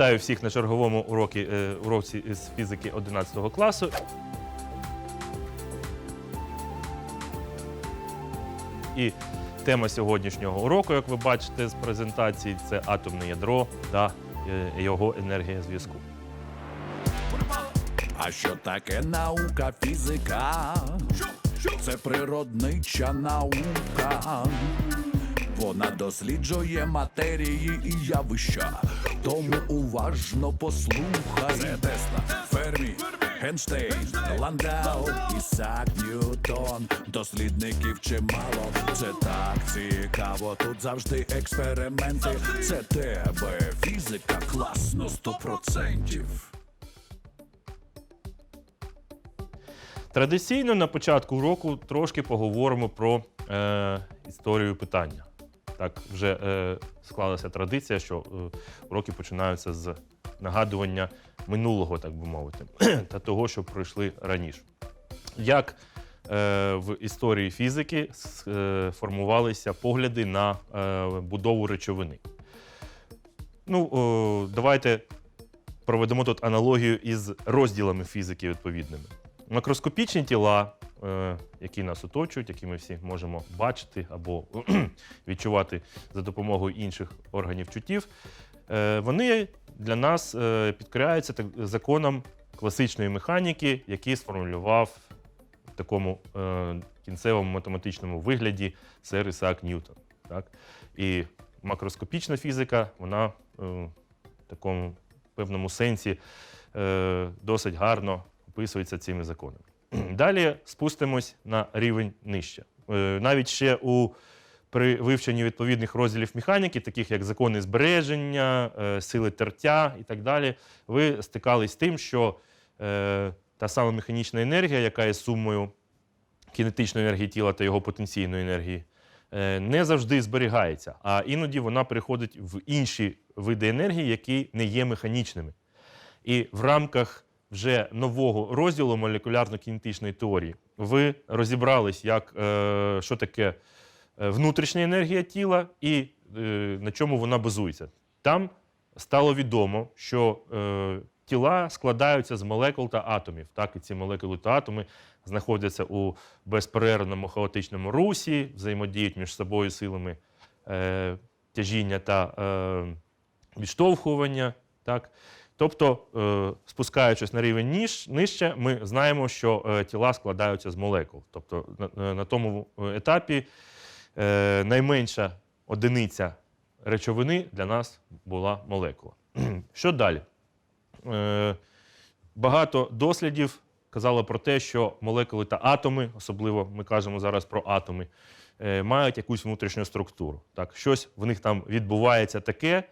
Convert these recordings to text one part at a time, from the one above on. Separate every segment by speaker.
Speaker 1: Вітаю всіх на черговому уроці, е, уроці з фізики 11 класу. І тема сьогоднішнього уроку, як ви бачите з презентації, це атомне ядро та е, його енергія зв'язку.
Speaker 2: А що таке наука, фізика? Це природнича наука. Вона досліджує матерії і явища. Тому уважно послухай. Це Тесла, Фермі, Генштейн, Ландау, Ісак Ньютон. Дослідників чимало. Це так цікаво. Тут завжди експерименти. Це тебе фізика класно сто процентів.
Speaker 1: Традиційно на початку уроку трошки поговоримо про е, історію питання. Так, вже е, склалася традиція, що е, уроки починаються з нагадування минулого, так би мовити, та того, що пройшли раніше. Як е, в історії фізики е, формувалися погляди на е, будову речовини? Ну, о, давайте проведемо тут аналогію із розділами фізики відповідними. Макроскопічні тіла, е, які нас оточують, які ми всі можемо бачити або відчувати за допомогою інших органів чуттів, е, вони для нас е, підкоряються так, законам класичної механіки, який сформулював в такому е, кінцевому математичному вигляді сер Ісаак Ньютон. Так? І макроскопічна фізика, вона е, в такому певному сенсі е, досить гарно описується цими законами. Далі спустимось на рівень нижче. Е, навіть ще у при вивченні відповідних розділів механіки, таких як закони збереження, е, сили тертя і так далі, ви стикались з тим, що е, та сама механічна енергія, яка є сумою кінетичної енергії тіла та його потенційної енергії, не завжди зберігається, а іноді вона переходить в інші види енергії, які не є механічними. І в рамках вже нового розділу молекулярно-кінетичної теорії ви розібрались, як, е, що таке е, внутрішня енергія тіла і е, на чому вона базується. Там стало відомо, що тіла складаються з молекул та атомів. Так, і ці молекули та атоми знаходяться у безперервному хаотичному русі, взаємодіють між собою силами тяжіння та відштовхування. Так? Тобто, е, спускаючись на рівень нижче, ми знаємо, що е, тіла складаються з молекул. Тобто на, тому етапі е, найменша одиниця речовини для нас була молекула. Що далі? Багато дослідів казало про те, що молекули та атоми, особливо ми кажемо зараз про атоми, мають якусь внутрішню структуру. Так, щось в них там відбувається таке,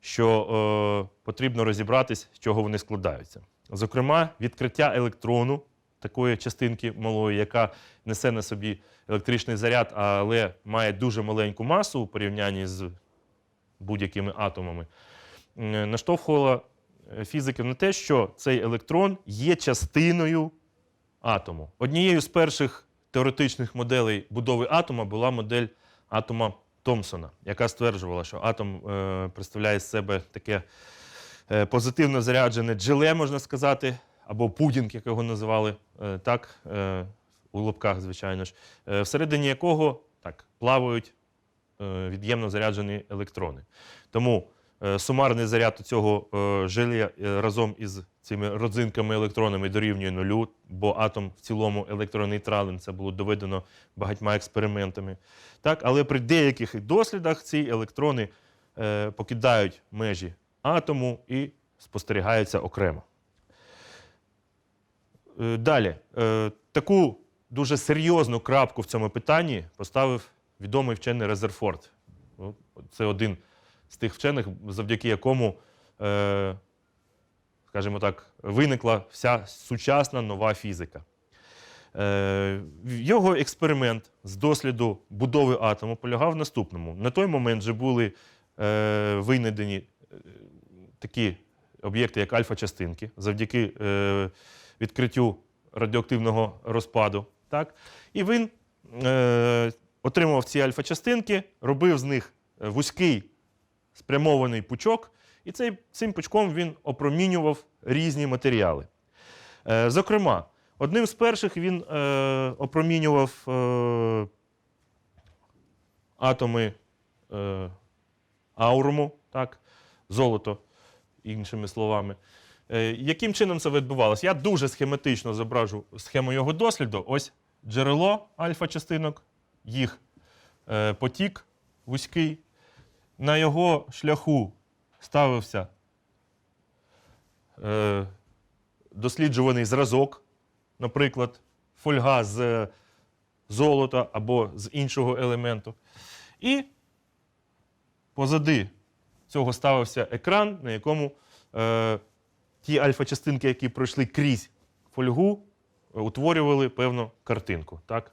Speaker 1: що е, потрібно розібратись, з чого вони складаються. Зокрема, відкриття електрону, такої частинки малої, яка несе на собі електричний заряд, але має дуже маленьку масу у порівнянні з будь-якими атомами, е, наштовхувала е, фізиків на те, що цей електрон є частиною атому. Однією з перших теоретичних моделей будови атома була модель атома Томпсона, яка стверджувала, що атом е, представляє з себе таке е, позитивно заряджене джеле, можна сказати, або пудінг, як його називали, е, так, у лобках, звичайно ж, всередині якого так, плавають від'ємно заряджені електрони. Тому сумарний заряд цього е, желе е, разом із цими родзинками електронами дорівнює нулю, бо атом в цілому електронейтрален. Це було доведено багатьма експериментами. Так, але при деяких дослідах ці електрони е, покидають межі атому і спостерігаються окремо. Е, Далі, Е, таку дуже серйозну крапку в цьому питанні поставив відомий вчений Резерфорд. Це один з тих вчених, завдяки якому, е, скажімо так, виникла вся сучасна нова фізика. Е, Його експеримент з досліду будови атому полягав в наступному. На той момент вже були е, винайдені е, такі об'єкти, як альфа-частинки, завдяки е, відкриттю радіоактивного розпаду. Так? І він е, отримував ці альфа-частинки, робив з них вузький спрямований пучок І цей, цим пучком він опромінював різні матеріали. Е, зокрема, одним з перших він е, опромінював е, атоми е, ауруму, так, золото, іншими словами. Е, яким чином це відбувалося? Я дуже схематично зображу схему його досліду. Ось джерело альфа-частинок, їх е, потік вузький. На його шляху ставився е, досліджуваний зразок, наприклад, фольга з золота або з іншого елементу. І позади цього ставився екран, на якому е, ті альфа-частинки, які пройшли крізь фольгу, е, утворювали певну картинку. Так?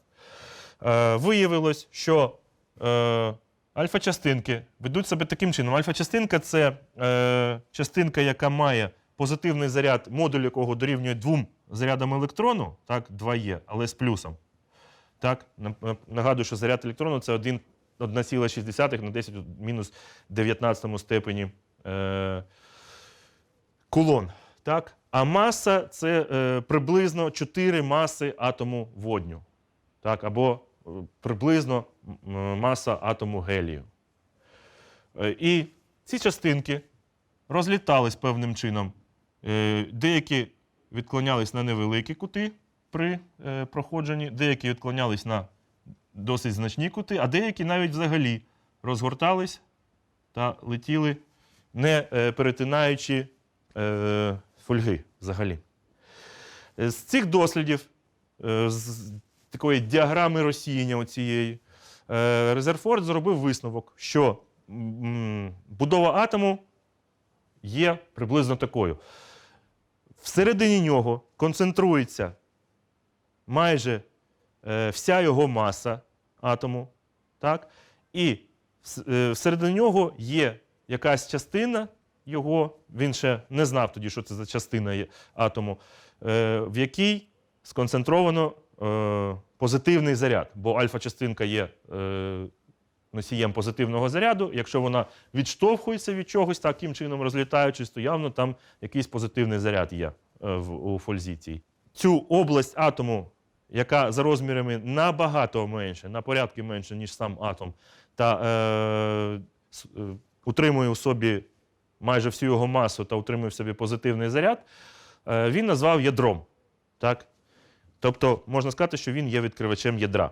Speaker 1: Е, виявилось, що е, альфа-частинки ведуть себе таким чином. Альфа-частинка це е, частинка, яка має позитивний заряд, модуль якого дорівнює двом зарядам електрону, так, 2Е, але з плюсом. Так, нагадую, що заряд електрону це 1,6 на 10 мінус 19 степені е, кулон. Так? А маса це е, приблизно 4 маси атому водню. Так? Або е, приблизно маса атому гелію. Е, і ці частинки розлітались певним чином. Е, деякі відклонялись на невеликі кути при е, проходженні, деякі відклонялись на досить значні кути, а деякі навіть взагалі розгортались та летіли, не перетинаючи фольги взагалі. З цих дослідів, такої діаграми розсіяння оцієї, е, Резерфорд зробив висновок, що будова атому є приблизно такою. Всередині нього концентрується майже е, вся його маса атому, так? і е, всередині нього є якась частина його, він ще не знав тоді, що це за частина атому, в якій сконцентровано е, позитивний заряд, бо альфа-частинка є е, носієм позитивного заряду. Якщо вона відштовхується від чогось, таким чином розлітаючись, то явно там якийсь позитивний заряд є е, у фользі цій. Цю область атому, яка за розмірами набагато менше, на порядки менше, ніж сам атом, та е, утримує у собі майже всю його масу та утримує в собі позитивний заряд, е, він назвав ядром. Так? Тобто можна сказати, що він є відкривачем ядра.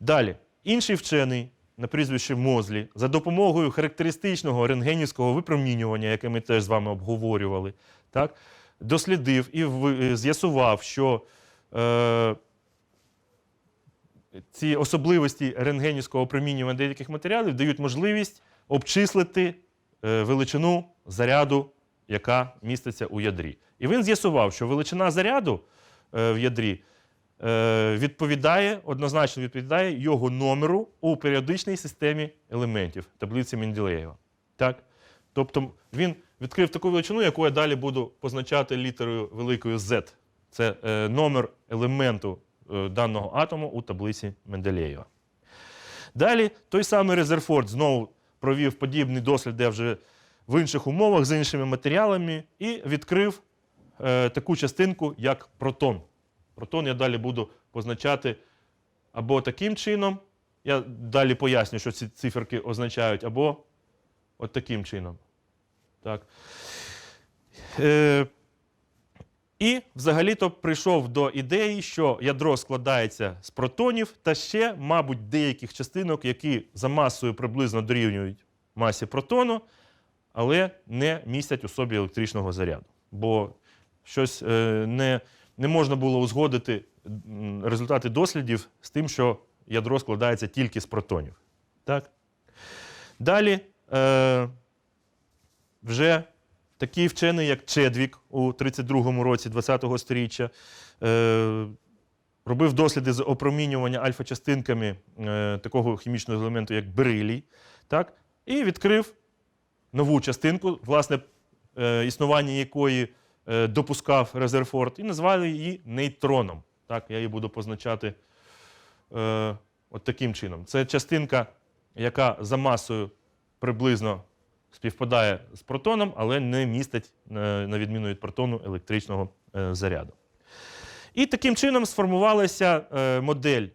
Speaker 1: Далі, інший вчений на прізвище Мозлі за допомогою характеристичного рентгенівського випромінювання, яке ми теж з вами обговорювали, так, дослідив і з'ясував, що е, ці особливості рентгенівського опромінювання деяких матеріалів дають можливість обчислити е, величину заряду, яка міститься у ядрі. І він з'ясував, що величина заряду е, в ядрі е, відповідає, однозначно відповідає його номеру у періодичній системі елементів таблиці Менделєєва. Так? Тобто він відкрив таку величину, яку я далі буду позначати літерою великою Z. Це е, номер елементу е, даного атому у таблиці Менделєєва. Далі той самий Резерфорд знову провів подібний дослід, де вже в інших умовах з іншими матеріалами, і відкрив е, таку частинку, як протон. Протон я далі буду позначати або таким чином, я далі поясню, що ці циферки означають, або от таким чином. Так. Е, і взагалі-то прийшов до ідеї, що ядро складається з протонів та ще, мабуть, деяких частинок, які за масою приблизно дорівнюють масі протону, але не містять у собі електричного заряду. Бо щось е, не, не можна було узгодити результати дослідів з тим, що ядро складається тільки з протонів. Так? Далі е, вже такий вчений, як Чедвік у 32-му році 20-го сторіччя, е, робив досліди з опромінювання альфа-частинками е, такого хімічного елементу, як берилій, так? і відкрив нову частинку, власне, е, існування якої допускав Резерфорд, і назвали її нейтроном. Так, я її буду позначати е, от таким чином. Це частинка, яка за масою приблизно співпадає з протоном, але не містить, е, на відміну від протону, електричного е, заряду. І таким чином сформувалася е, модель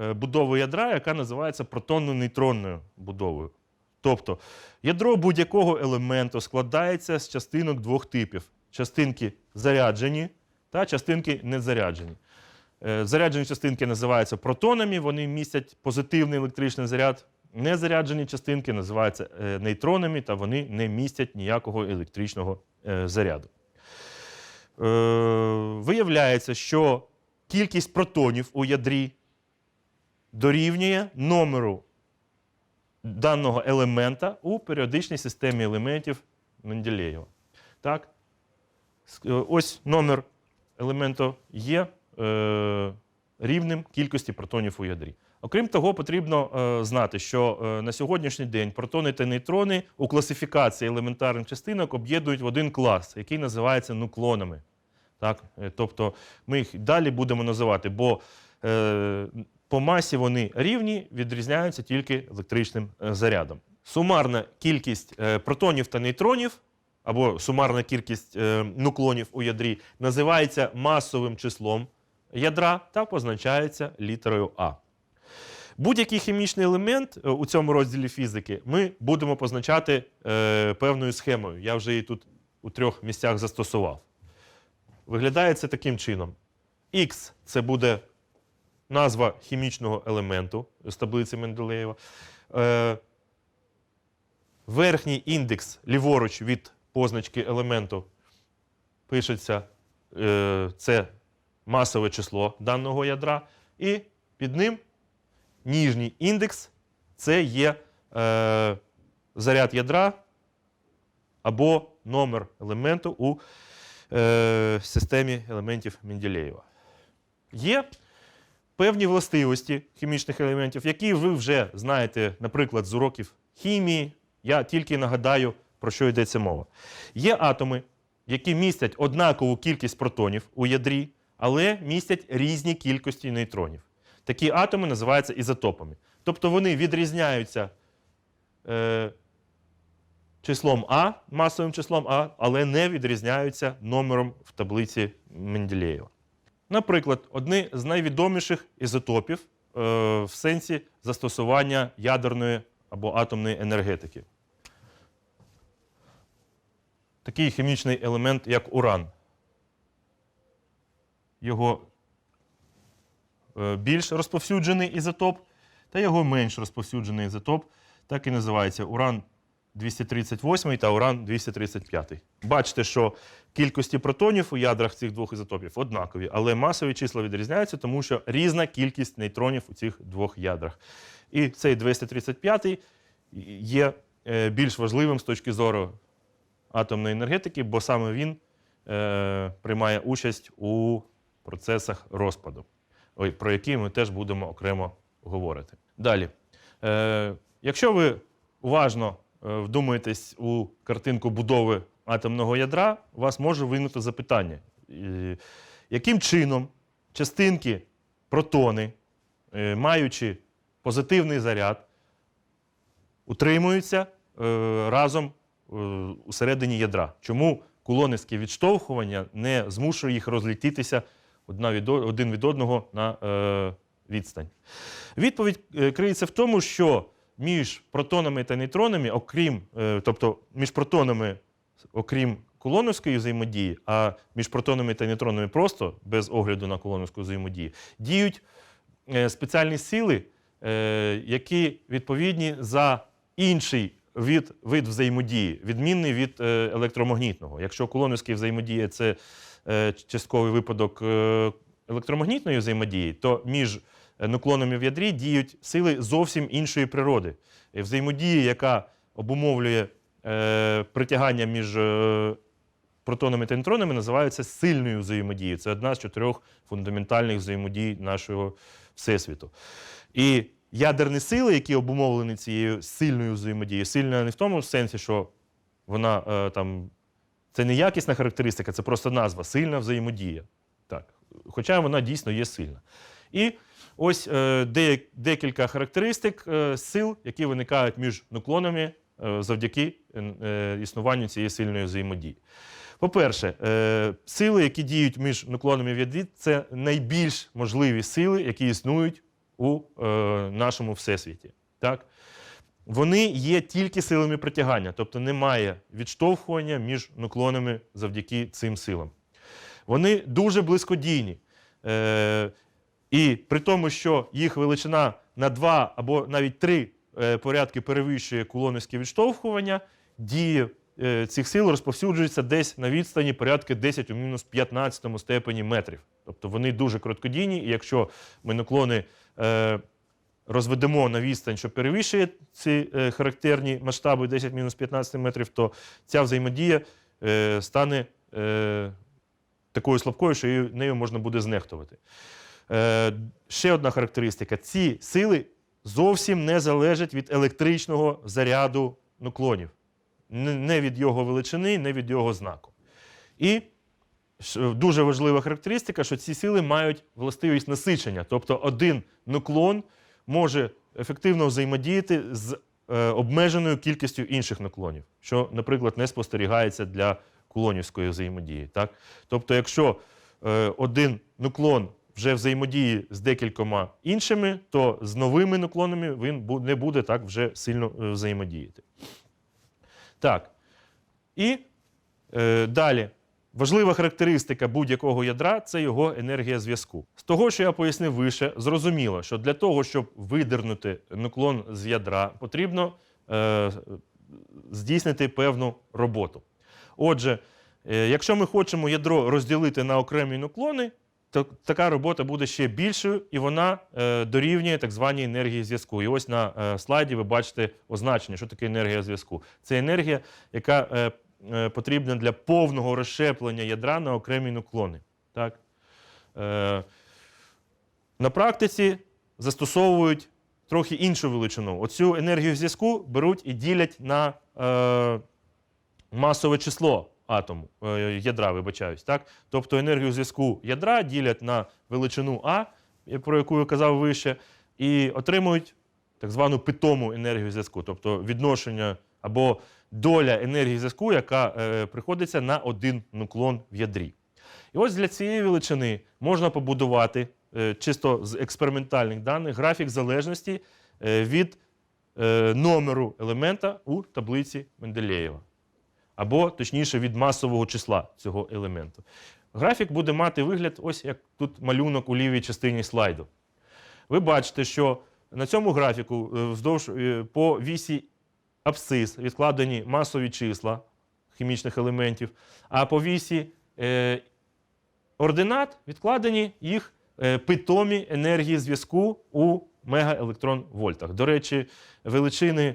Speaker 1: е, будови ядра, яка називається протонно-нейтронною будовою. Тобто ядро будь-якого елементу складається з частинок двох типів: частинки заряджені та частинки незаряджені. Е, Заряджені частинки називаються протонами, вони містять позитивний електричний заряд. Незаряджені частинки називаються е, нейтронами, та вони не містять ніякого електричного е, заряду. Виявляється, що кількість протонів у ядрі дорівнює номеру даного елемента у періодичній системі елементів Менделєєва. Так? Е, Ось номер елементу є е, рівним кількості протонів у ядрі. Окрім того, потрібно е, знати, що е, на сьогоднішній день протони та нейтрони у класифікації елементарних частинок об'єднують в один клас, який називається нуклонами. Так? Тобто ми їх далі будемо називати, бо по масі вони рівні, відрізняються тільки електричним зарядом. Сумарна кількість протонів та нейтронів або сумарна кількість е, нуклонів у ядрі називається масовим числом ядра та позначається літерою А. Будь-який хімічний елемент е, у цьому розділі фізики ми будемо позначати е, певною схемою. Я вже її тут у трьох місцях застосував. Виглядає це таким чином. X це буде назва хімічного елементу з таблиці Менделеєва. Е, верхній індекс ліворуч від позначки елементу пишеться е, це масове число даного ядра, і під ним ніжній індекс це є е, заряд ядра або номер елементу у е, системі елементів Менделєєва. Є певні властивості хімічних елементів, які ви вже знаєте, наприклад, з уроків хімії. Я тільки нагадаю, про що йдеться мова. Є атоми, які містять однакову кількість протонів у ядрі, але містять різні кількості нейтронів. Такі атоми називаються ізотопами. Тобто вони відрізняються е, числом А, масовим числом А, але не відрізняються номером в таблиці Менделєєва. Наприклад, одні з найвідоміших ізотопів е, в сенсі застосування ядерної або атомної енергетики. Такий хімічний елемент, як уран. Його е, більш розповсюджений ізотоп та його менш розповсюджений ізотоп, так і називається уран 238 та уран 235. Бачите, що кількості протонів у ядрах цих двох ізотопів однакові, але масові числа відрізняються, тому що різна кількість нейтронів у цих двох ядрах. І цей 235 є е, більш важливим з точки зору атомної енергетики, бо саме він е, приймає участь у процесах розпаду, про які ми теж будемо окремо говорити. Далі. Е, якщо ви уважно е, вдумаєтесь у картинку будови атомного ядра, у вас може виникнути запитання, яким чином частинки протони, е, маючи позитивний заряд, утримуються е, разом усередині ядра. Чому кулонівське відштовхування не змушує їх розлітитися одна від, один від одного на е, відстань? Відповідь е, криється в тому, що між протонами та нейтронами, окрім, е, тобто між протонами, окрім кулоновської взаємодії, а між протонами та нейтронами просто без огляду на кулоновську взаємодію, діють е, спеціальні сили, е, які відповідні за інший від, вид взаємодії, відмінний від е, електромагнітного. Якщо кулоновська взаємодія це е, частковий випадок е, електромагнітної взаємодії, то між нуклонами в ядрі діють сили зовсім іншої природи. І Взаємодія, яка обумовлює притягання між протонами та нейтронами, називається сильною взаємодією. Це одна з чотирьох фундаментальних взаємодій нашого Всесвіту. І ядерні сили, які обумовлені цією сильною взаємодією, сильна не в тому сенсі, що вона е, там. Це не якісна характеристика, це просто назва сильна взаємодія. Так. Хоча вона дійсно є сильна. І ось е, декілька характеристик е, сил, які виникають між нуклонами е, завдяки е, існуванню цієї сильної взаємодії. По-перше, е, сили, які діють між нуклонами в ядрі, це найбільш можливі сили, які існують у е, нашому всесвіті. Так? Вони є тільки силами притягання, тобто немає відштовхування між нуклонами завдяки цим силам. Вони дуже близькодійні. Е, і при тому, що їх величина на два або навіть три е, порядки перевищує кулонівське відштовхування, дія е, цих сил розповсюджується десь на відстані порядки 10 у мінус 15 степені метрів. Тобто вони дуже короткодійні, і якщо ми наклони е, розведемо на відстань, що перевищує ці е, характерні масштаби 10 мінус 15 метрів, то ця взаємодія е, стане е, такою слабкою, що нею можна буде знехтувати. Е, ще одна характеристика: ці сили зовсім не залежать від електричного заряду нуклонів, не від його величини, не від його знаку. І дуже важлива характеристика, що ці сили мають властивість насичення. Тобто один нуклон може ефективно взаємодіяти з е, обмеженою кількістю інших нуклонів, що, наприклад, не спостерігається для кулонівської взаємодії. Так? Тобто, якщо е, один нуклон вже взаємодіє з декількома іншими, то з новими нуклонами він не буде так вже сильно е, взаємодіяти. Так. І е, далі. Важлива характеристика будь-якого ядра це його енергія зв'язку. З того, що я пояснив вище, зрозуміло, що для того, щоб видернути нуклон з ядра, потрібно е, здійснити певну роботу. Отже, е, якщо ми хочемо ядро розділити на окремі нуклони, така робота буде ще більшою, і вона е, дорівнює так званій енергії зв'язку. І ось на е, слайді ви бачите означення, що таке енергія зв'язку. Це енергія, яка е, потрібна для повного розщеплення ядра на окремі нуклони. Так? На практиці застосовують трохи іншу величину. Оцю енергію зв'язку беруть і ділять на масове число атому, е, ядра, вибачаюсь. Так? Тобто енергію зв'язку ядра ділять на величину А, про яку я казав вище, і отримують так звану питому енергію зв'язку, тобто відношення або доля енергії зв'язку, яка е, приходиться на один нуклон в ядрі. І ось для цієї величини можна побудувати е, чисто з експериментальних даних графік залежності від номеру елемента у таблиці Менделєєва. Або, точніше, від масового числа цього елементу. Графік буде мати вигляд, ось як тут малюнок у лівій частині слайду. Ви бачите, що на цьому графіку е, вздовж е, по вісі абсцис відкладені масові числа хімічних елементів, а по вісі е, ординат відкладені їх питомі енергії зв'язку у мегаелектронвольтах. До речі, величини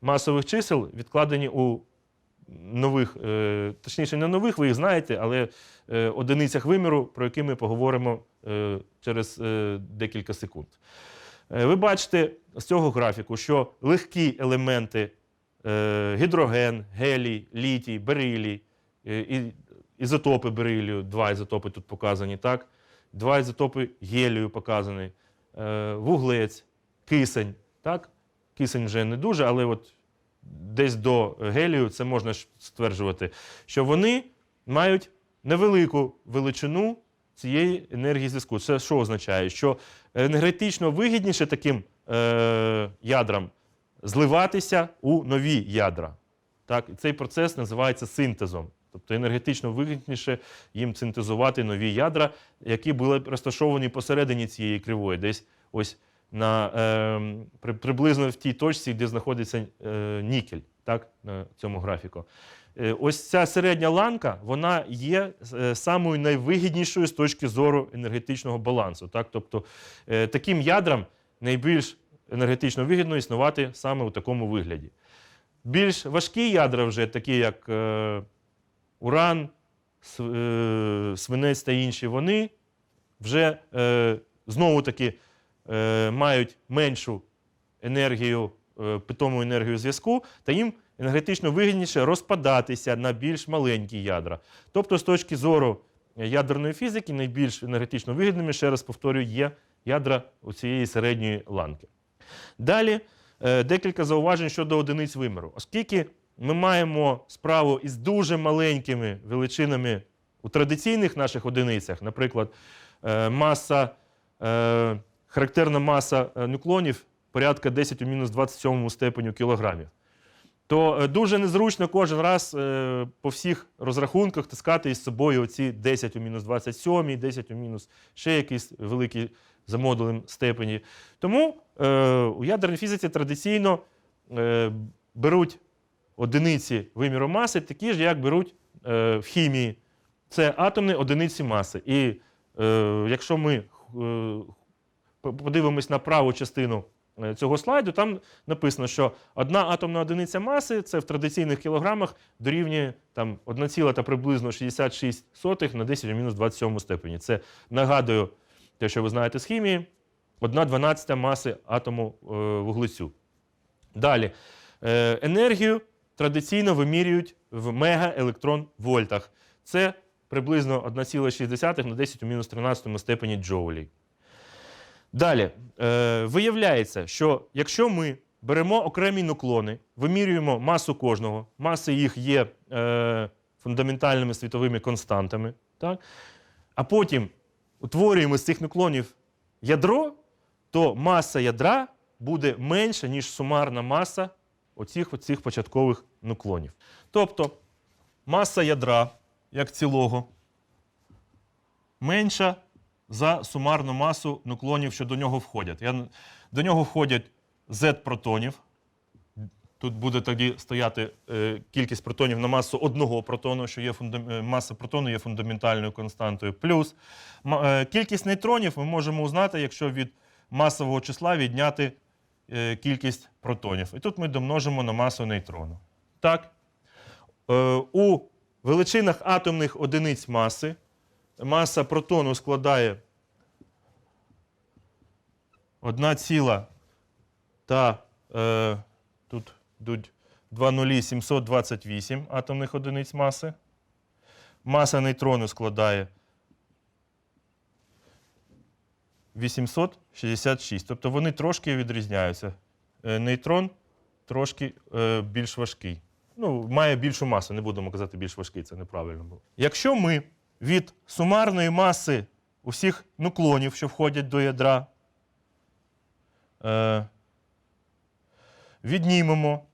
Speaker 1: масових чисел відкладені у нових, е, точніше, не нових, ви їх знаєте, але е, одиницях виміру, про які ми поговоримо е, через декілька секунд. Ви бачите з цього графіку, що легкі елементи гідроген, гелій, літій, берилій, ізотопи берилію, два ізотопи тут показані, так? Два ізотопи гелію показані, вуглець, кисень. Так? Кисень вже не дуже, але от десь до гелію це можна стверджувати, що вони мають невелику величину цієї енергії зв'язку. Це що означає? Що енергетично вигідніше таким е, ядрам зливатися у нові ядра. Так? І цей процес називається синтезом. Тобто енергетично вигідніше їм синтезувати нові ядра, які були розташовані посередині цієї кривої, десь ось на, е, при, приблизно в тій точці, де знаходиться е, нікель, так, на цьому графіку. Е, ось ця середня ланка вона є е, самою найвигіднішою з точки зору енергетичного балансу. Так? Тобто е, таким ядрам найбільш енергетично вигідно існувати саме у такому вигляді. Більш важкі ядра, вже, такі як уран, св- свинець та інші, вони вже знову таки мають меншу енергію, е, питому енергію зв'язку, та їм енергетично вигідніше розпадатися на більш маленькі ядра. Тобто, з точки зору ядерної фізики, найбільш енергетично вигідними, ще раз повторюю, є ядра у цієї середньої ланки. Далі е, декілька зауважень щодо одиниць виміру. Оскільки ми маємо справу із дуже маленькими величинами у традиційних наших одиницях, наприклад, е, маса, е, характерна маса е, нуклонів порядка 10 у мінус 27 степеню кілограмів то е, дуже незручно кожен раз е, по всіх розрахунках таскати із собою оці 10 у мінус 27, 10 у мінус ще якийсь великий за модулем степені. Тому у ядерній фізиці традиційно беруть одиниці виміру маси, такі ж, як беруть в хімії. Це атомні одиниці маси. І якщо ми подивимось на праву частину е, цього слайду, там написано, що одна атомна одиниця маси це в традиційних кілограмах дорівнює там 1, та приблизно 66 сотих на 10 у мінус 27 степені. Це нагадую те, що ви знаєте з хімії, 1 12 маси атому е, вуглецю. Далі. Е, енергію традиційно вимірюють в мегаелектрон-вольтах. Це приблизно 1,6 на 10 у мінус 13 степені джоулей. Далі, е, виявляється, що якщо ми беремо окремі нуклони, вимірюємо масу кожного, маси їх є е, фундаментальними світовими константами, так? а потім утворюємо з цих нуклонів ядро, то маса ядра буде менша, ніж сумарна маса оцих, оцих початкових нуклонів. Тобто маса ядра як цілого менша за сумарну масу нуклонів, що до нього входять. Я, до нього входять z протонів. Тут буде тоді стояти е, кількість протонів на масу одного протону, що є фундам... е, маса протону є фундаментальною константою. Плюс е, кількість нейтронів ми можемо узнати, якщо від масового числа відняти е, кількість протонів. І тут ми домножимо на масу нейтрону. Так, е, у величинах атомних одиниць маси маса протону складає 1 ціла та е, тут йдуть 2 нулі 728 атомних одиниць маси. Маса нейтрону складає 866. Тобто вони трошки відрізняються. Е, Нейтрон трошки е, більш важкий. Ну, має більшу масу, не будемо казати більш важкий, це неправильно було. Якщо ми від сумарної маси усіх нуклонів, що входять до ядра, е, віднімемо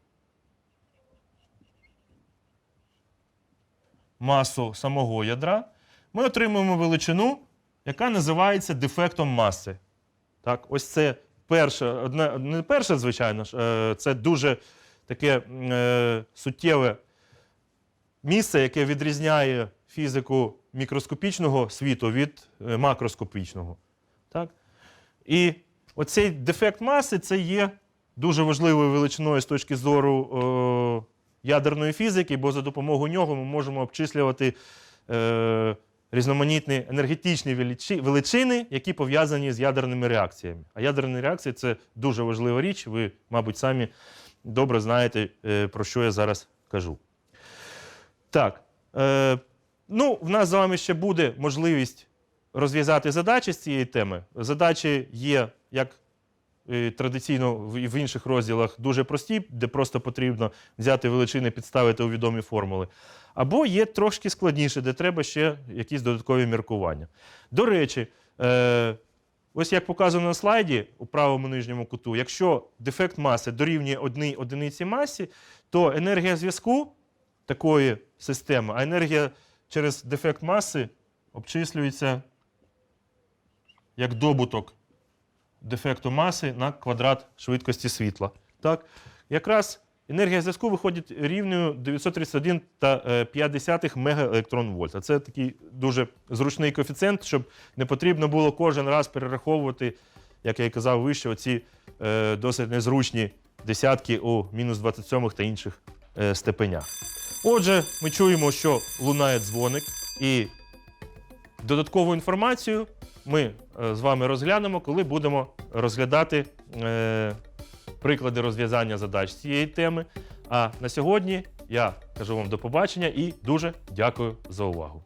Speaker 1: масу самого ядра, ми отримуємо величину, яка називається дефектом маси. Так, ось це перше, одне, не перше, звичайно, е, це дуже таке е, суттєве місце, яке відрізняє фізику мікроскопічного світу від е, макроскопічного. Так? І оцей дефект маси це є дуже важливою величиною з точки зору е, ядерної фізики, бо за допомогою нього ми можемо обчислювати е, різноманітні енергетичні величини, які пов'язані з ядерними реакціями. А ядерні реакції це дуже важлива річ. Ви, мабуть, самі добре знаєте, е, про що я зараз кажу. Так. Е, ну, в нас з вами ще буде можливість розв'язати задачі з цієї теми. Задачі є, як е, традиційно в інших розділах, дуже прості, де просто потрібно взяти величини, підставити у відомі формули. Або є трошки складніше, де треба ще якісь додаткові міркування. До речі, е, ось як показано на слайді у правому нижньому куту, якщо дефект маси дорівнює одній одиниці масі, то енергія зв'язку такої системи, а енергія через дефект маси обчислюється як добуток дефекту маси на квадрат швидкості світла. Так? Якраз енергія зв'язку виходить рівною 931,5 мегаелектрон-вольт. Це такий дуже зручний коефіцієнт, щоб не потрібно було кожен раз перераховувати, як я і казав вище, оці е, досить незручні десятки у мінус 27 та інших е, степенях. Отже, ми чуємо, що лунає дзвоник, і додаткову інформацію ми е, з вами розглянемо, коли будемо розглядати е, приклади розв'язання задач цієї теми. А на сьогодні я кажу вам до побачення і дуже дякую за увагу.